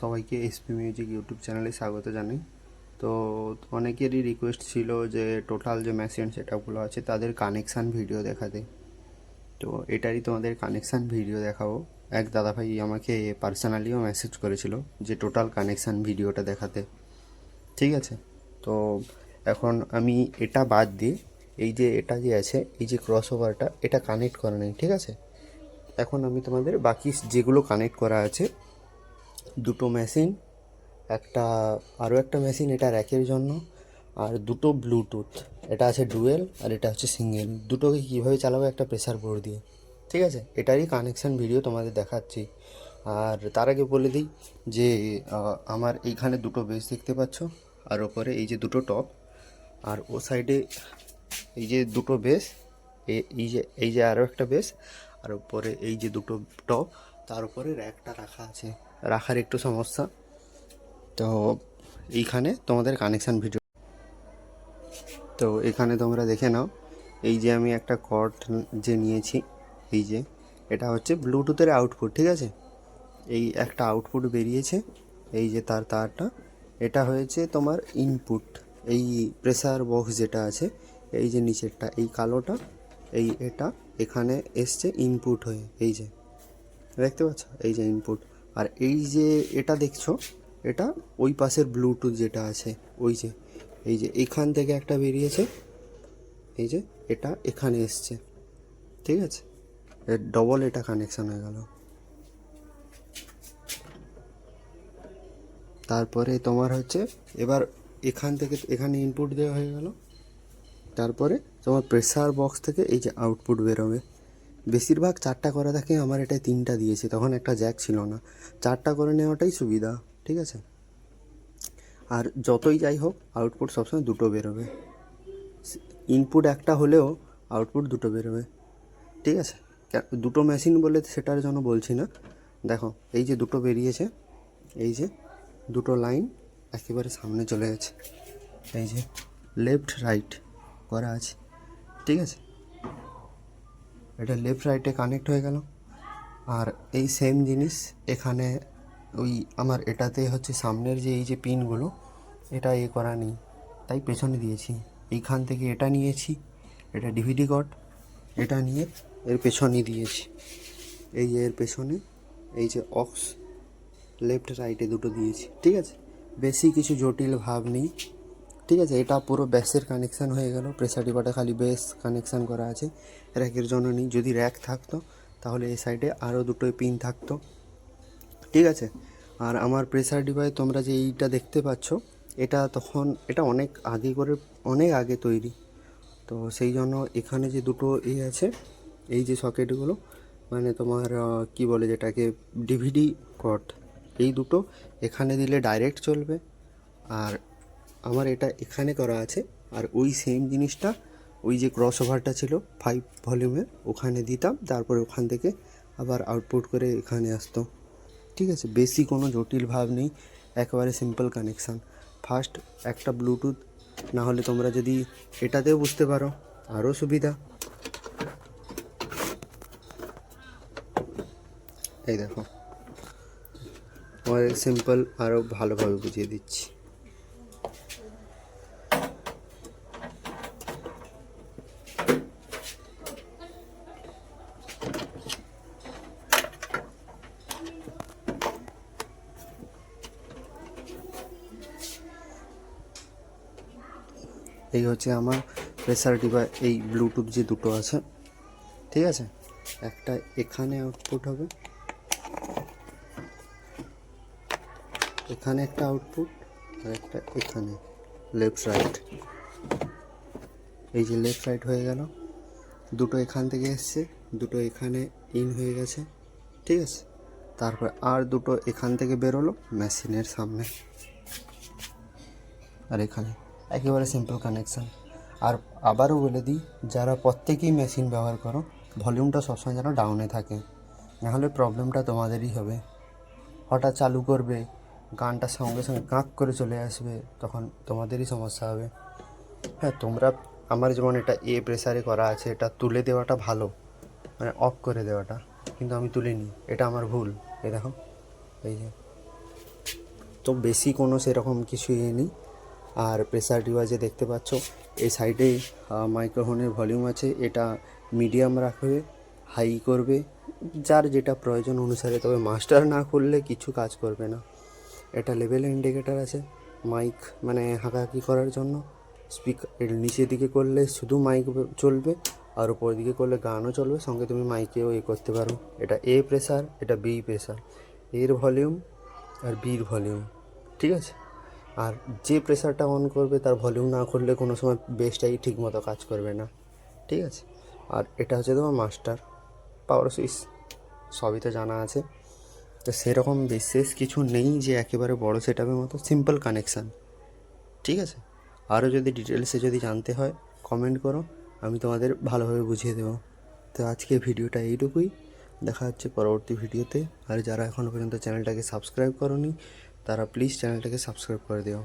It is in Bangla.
সবাইকে এসপি মিউজিক ইউটিউব চ্যানেলে স্বাগত জানাই। তো অনেকেরই রিকোয়েস্ট ছিল যে টোটাল যে মেশিন সেটআপগুলো আছে তাদের কানেকশান ভিডিও দেখাতে। তো এটারই তোমাদের কানেকশান ভিডিও দেখাবো। এক দাদাভাই আমাকে পার্সোনালিও মেসেজ করেছিল যে টোটাল কানেকশান ভিডিওটা দেখাতে। ঠিক আছে? তো এখন আমি এটা বাদ দিয়ে এই যে এটা যে আছে, এই যে ক্রস ওভারটা এটা কানেক্ট করা নেই, ঠিক আছে? এখন আমি তোমাদের বাকি যেগুলো কানেক্ট করা আছে দুটো মেশিন, একটা, আরও একটা মেশিন, এটা র্যাকের জন্য, আর দুটো ব্লুটুথ। এটা আছে ডুয়েল আর এটা হচ্ছে সিঙ্গেল। দুটোকে কীভাবে চালাবো একটা প্রেসার বোর্ড দিয়ে। ঠিক আছে? এটারই কানেকশান ভিডিও তোমাদের দেখাচ্ছি। আর তার আগে বলে দিই যে আমার এইখানে দুটো বেস দেখতে পাচ্ছ। আর ওপরে এই যে দুটো টপ আর ও সাইডে এই যে দুটো বেস এই যে এই যে আরও একটা বেস আর ওপরে এই যে দুটো টপ তার উপরে র্যাকটা রাখা আছে। রাখার একটু সমস্যা। তো এইখানে তোমাদের কানেকশান ভিডিও তো এখানে তোমরা দেখে নাও, এই যে আমি একটা কর্ড যে নিয়েছি, এই যে, এটা হচ্ছে ব্লুটুথের আউটপুট ঠিক আছে? এই একটা আউটপুট বেরিয়েছে, এই যে তার তারটা, এটা হয়েছে তোমার ইনপুট এই প্রেসার বক্স যেটা আছে, এই যে নিচেরটা, এই কালোটা, এই এটা, এখানে এসছে ইনপুট হয়ে, এই যে, দেখতে পাচ্ছ? এই যে ইনপুট আর এই যে এটা দেখছ, এটা ওই পাশের ব্লুটুথ যেটা আছে, ওই যে, এই যে এখান থেকে একটা বেরিয়েছে, এই যে এটা এখানে এসছে, ঠিক আছে? ডবল এটা কানেকশান হয়ে গেল। তারপরে তোমার হচ্ছে, এবার এখান থেকে, এখানে ইনপুট দেওয়া হয়ে গেল। তারপরে তোমার প্রেসার বক্স থেকে এই যে আউটপুট বেরোবে। বেশিরভাগ চারটা করা থাকে আমার এটায় তিনটা দিয়েছে, তখন একটা জ্যাক ছিল না। চারটা করে নেওয়াটাই সুবিধা, ঠিক আছে? আর যতই যাই হোক আউটপুট সবসময় দুটো বেরোবে। ইনপুট একটা হলেও আউটপুট দুটো বেরোবে, ঠিক আছে? দুটো মেশিন বলে সেটার জন্য বলছি না। দেখো, এই যে দুটো বেরিয়েছে, এই যে দুটো লাইন একেবারে সামনে চলে গেছে। এই যে লেফট রাইট করা আছে, ঠিক আছে? এটা লেফট রাইটে কানেক্ট হয়ে গেল। আর এই সেম জিনিস এখানে ওই আমার এটাতে হচ্ছে সামনের যে, এই যে পিনগুলো এটা এ করা নেই। তাই পেছনে দিয়েছি। এইখান থেকে এটা নিয়েছি, এটা ডিভিডি কট এটা নিয়ে এর পেছনে দিয়েছি। এই এর পেছনে, এই যে অক্স লেফট রাইটে দুটো দিয়েছি। ঠিক আছে? বেশি কিছু জটিল ভাব নেই। ঠিক আছে, এটা পুরো ব্যাসের কানেকশান হয়ে গেল। প্রেসার ডিবাটা খালি বেস কানেকশান করা আছে। র্যাকের জন্য নেই। যদি র্যাক থাকতো, তাহলে এই সাইডে আরও দুটো পিন থাকতো। ঠিক আছে? আর আমার প্রেসার ডিভাইস তোমরা যে এইটা দেখতে পাচ্ছ, এটা তখন, এটা অনেক আগে করে, অনেক আগে তৈরি। তো সেই জন্য এখানে যে দুটো এ আছে, এই যে সকেটগুলো মানে তোমার কি বলে যেটাকে ডিভিডি কট এই দুটো এখানে দিলে ডাইরেক্ট চলবে। আর আমার এটা এখানে করা আছে, আর ওই সেম জিনিসটা, ওই যে ক্রস ওভারটা ছিল ফাইভ ভলিউমের ওখানে দিতাম, তারপরে ওখান থেকে আবার আউটপুট করে এখানে আসতো। ঠিক আছে বেশি কোনো জটিল ভাব নেই, একেবারে সিম্পল কানেকশান ফার্স্ট একটা ব্লুটুথ না হলে তোমরা যদি এটাতেও বুঝতে পারো আরও সুবিধা। এই দেখো সিম্পল আরও ভালোভাবে বুঝিয়ে দিচ্ছি। এই হচ্ছে আমার প্রেসার ডিভাইস এই ব্লুটুথ যে দুটো আছে, ঠিক আছে? একটা এখানে আউটপুট হবে, এখানে একটা আউটপুট একটা এখানে লেফট রাইট এই যে লেফট রাইট হয়ে গেল। দুটো এখান থেকে এসছে, দুটো এখানে ইন হয়ে গেছে, ঠিক আছে? তারপর আর দুটো এখান থেকে বেরোলো মেশিনের সামনে। আর এখানে একেবারে সিম্পল কানেকশান আর আবারও বলে দিই, যারা প্রত্যেকেই মেশিন ব্যবহার করো ভলিউমটা সবসময় যেন ডাউনে থাকে। নাহলে প্রবলেমটা তোমাদেরই হবে। হঠাৎ চালু করবে গানটার সঙ্গে সঙ্গে কাঁক করে চলে আসবে, তখন তোমাদেরই সমস্যা হবে। হ্যাঁ তোমরা, আমার যেমন এটা এ প্রেসারে করা আছে, এটা তুলে দেওয়াটা ভালো মানে অফ করে দেওয়াটা, কিন্তু আমি তুলিনি, এটা আমার ভুল, এই দেখো, এই যে। তো বেশি কোনো সেরকম কিছু ইয়ে নেই, আর প্রেসার ডিভাইসে দেখতে পাচ্ছ, এই সাইডে মাইক্রোফোনের ভলিউম আছে, এটা মিডিয়াম রাখবে হাই করবে, যার যেটা প্রয়োজন অনুসারে, তবে মাস্টার না করলে কিছু কাজ করবে না। এটা লেভেল ইন্ডিকেটার আছে মাইক মানে হাঁকাহাঁকি করার জন্য। স্পিকার নিচের দিকে করলে শুধু মাইক চলবে, আর উপর দিকে করলে গানও চলবে, সঙ্গে তুমি মাইকেও এ করতে পারো। এটা এ প্রেসার এটা বি প্রেসার এর ভলিউম আর বির ভলিউম ঠিক আছে? আর যে প্রেসারটা অন করবে, তার ভলিউম না করলে কোনো সময় বেসটাই ঠিক মতো কাজ করবে না, ঠিক আছে? আর এটা হচ্ছে তোমার মাস্টার পাওয়ার সুইচ সবই তো জানা আছে। তো সেরকম বিশেষ কিছু নেই যে একেবারে বড় সেটআপের মতো সিম্পল কানেকশান ঠিক আছে? আরও যদি ডিটেলসে যদি জানতে হয় কমেন্ট করো, আমি তোমাদের ভালোভাবে বুঝিয়ে দেবো। তো আজকে ভিডিওটা এইটুকুই। দেখা হচ্ছে পরবর্তী ভিডিওতে। আর যারা এখনও পর্যন্ত চ্যানেলটাকে সাবস্ক্রাইব করনি, তারা প্লিজ চ্যানেলটাকে সাবস্ক্রাইব করে দিও।